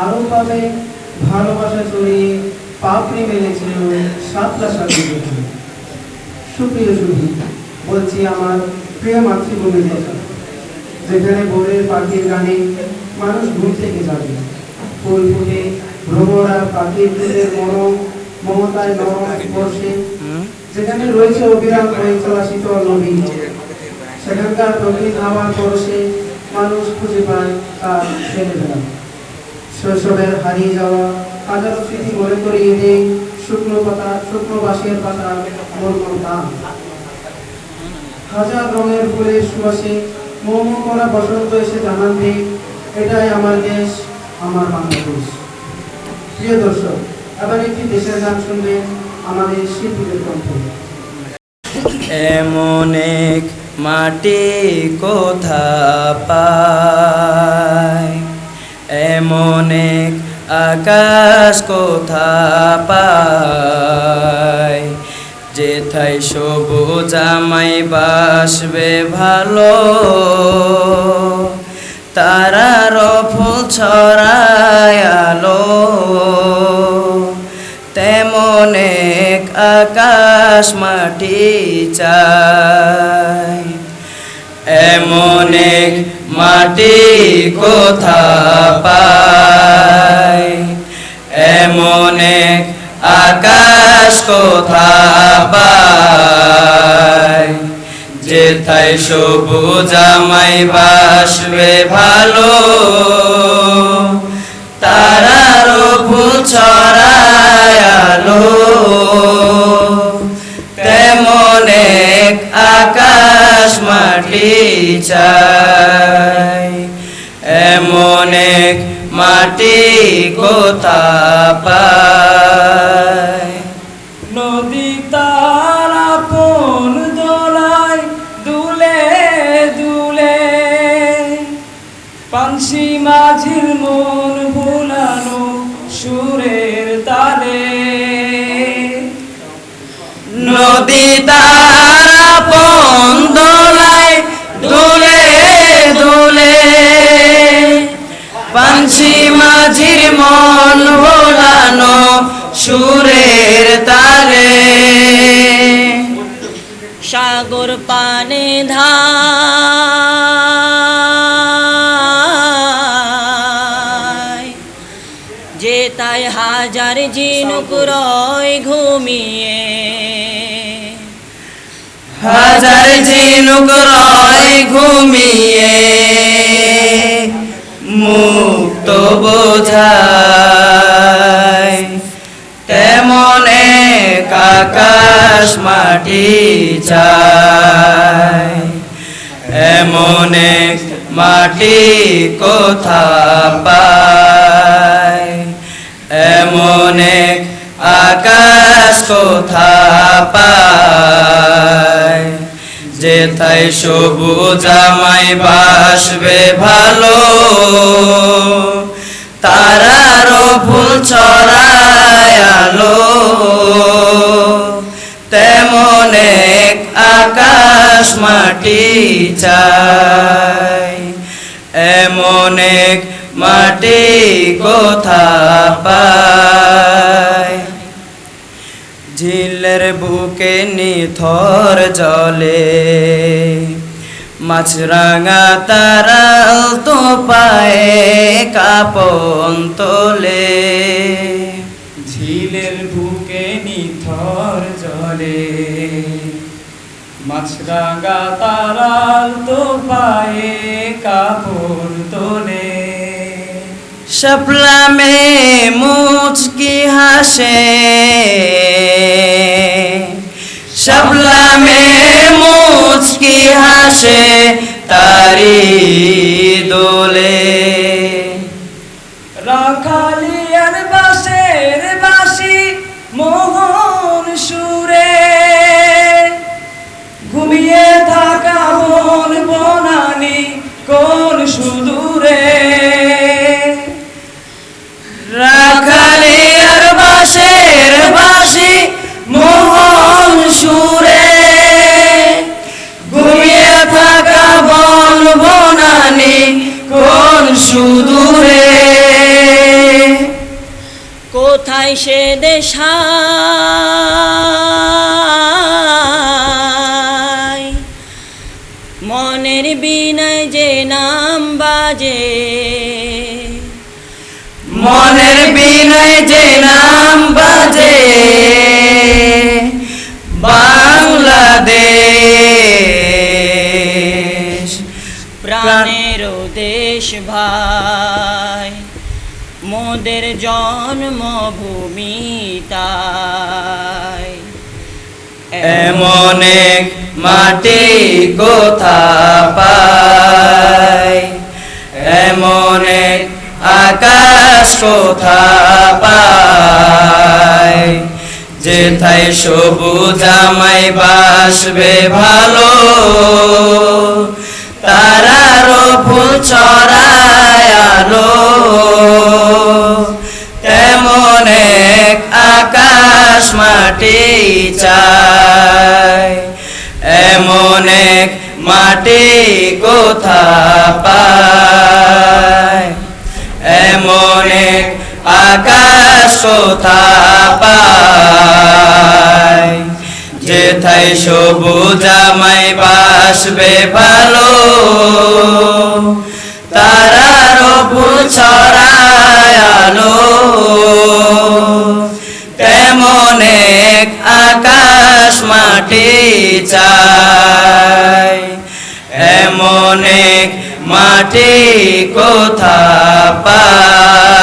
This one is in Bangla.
আরও পাবে, ভালোবাসা ছড়িয়ে পাপড়ি মেলেছিল সাতটা সাথে সুপ্রিয় সুধী, বলছি আমার প্রিয় মাতৃভূমির কথা। যেখানে ভোরের পাখির গানে মানুষ ঘুম থেকে যাবে। ফুল ফুটে ভ্রমরা পাখির ফুলের মরম মমতায় নরম স্পর্শে যেখানে রয়েছে অবিরাম হয়ে চলা শীতল নদী, সেখানকার প্রকৃত হাওয়ার পরশে মানুষ খুঁজে পায় তার ছেলেবেলা। শৈশবের হারিয়ে যাওয়া হাজারো স্মৃতি মনে করিয়ে দেয় শুকনো পাতা, শুকনো বাঁশের পাতা মরমর গান হাজার রঙের ফুলের সুবাসে মোম করা বসন্ত এসে জানান দিই, এটাই আমার দেশ, আমার বাংলাদেশ। প্রিয় দর্শক, এবার একটি দেশের গান শুনবেন আমাদের শিল্পীদের কণ্ঠে। এমন এক মাটি কোথা পায়? এমন এক আকাশ কোথা পায়? যেথায় সবুজ বাসবে ভালো। তারার ফুল ছড়ায় আলো। তেমন এক আকাশ মাটি চাই এমন মাটি কোথা পাই এমন এক আকাশ কোথা পাই যেথায় সবুজ আমায় বাসবে ভালো তারারও ফুল ছড়ায় তেমন এক আকাশ মাটি চাই মাটি কোথা পায়। নদী তার আপন দোলায় দুলে দুলে। পানসি মাঝির মন ভুলানো সুরের তালে। নদী তার যে তাই হাজার ঝিনুক রয় ঘুমিয়ে। হাজার ঝিনুক রয় ঘুমিয়ে। মুক্ত বোঝায় তেমন এক আকাশ মাটি চায় এমন মাটি কোথা পায় এমন এক আকাশ কোথা পায়? যেথায় সবুজ আমায় বাসবে ভালো, তারারও ফুল ছড়ায় আলো। তেমন এক আকাশ মাটি চাই, এমন এক মাটি কোথা পায়? ঝিলের বুকে নিথর জলে, মাছরাঙা তারাল তো পায়ে কাপন তোলে। ঝিলের বুকে নিথর জলে, মাছরাঙা তারাল তো পায়ে কাপড় তোলে। শাপলা মে মুচকি হাসে? শাপলা মে মুচকি হাসে তারি দোলে? রাখালিয়ার বাসের বাসি মোহন সুরে। ঘুমিয়ে থাকা মন বনানি কোন সুদূরে দেশায় মনের বিনয় যে নাম বাজে। মনের বিনয় যে নাম বাজে। মোদের জন্মভূমি এমন এক মাটি কোথা পাই? এমন এক আকাশ কোথা পাই? যেথায় সবুজ আমায় বাসবে ভালো তারারও ফুল মাটি চাই। এমন এক মাটি কোথা পায়? এমন এক আকাশ কোথা পায়? যেথায় সবুজ আমায় বাসবে ভালো তারারও ফুল এক আকাশ মাটি চাই। এমন এক মাটি কোথা পায়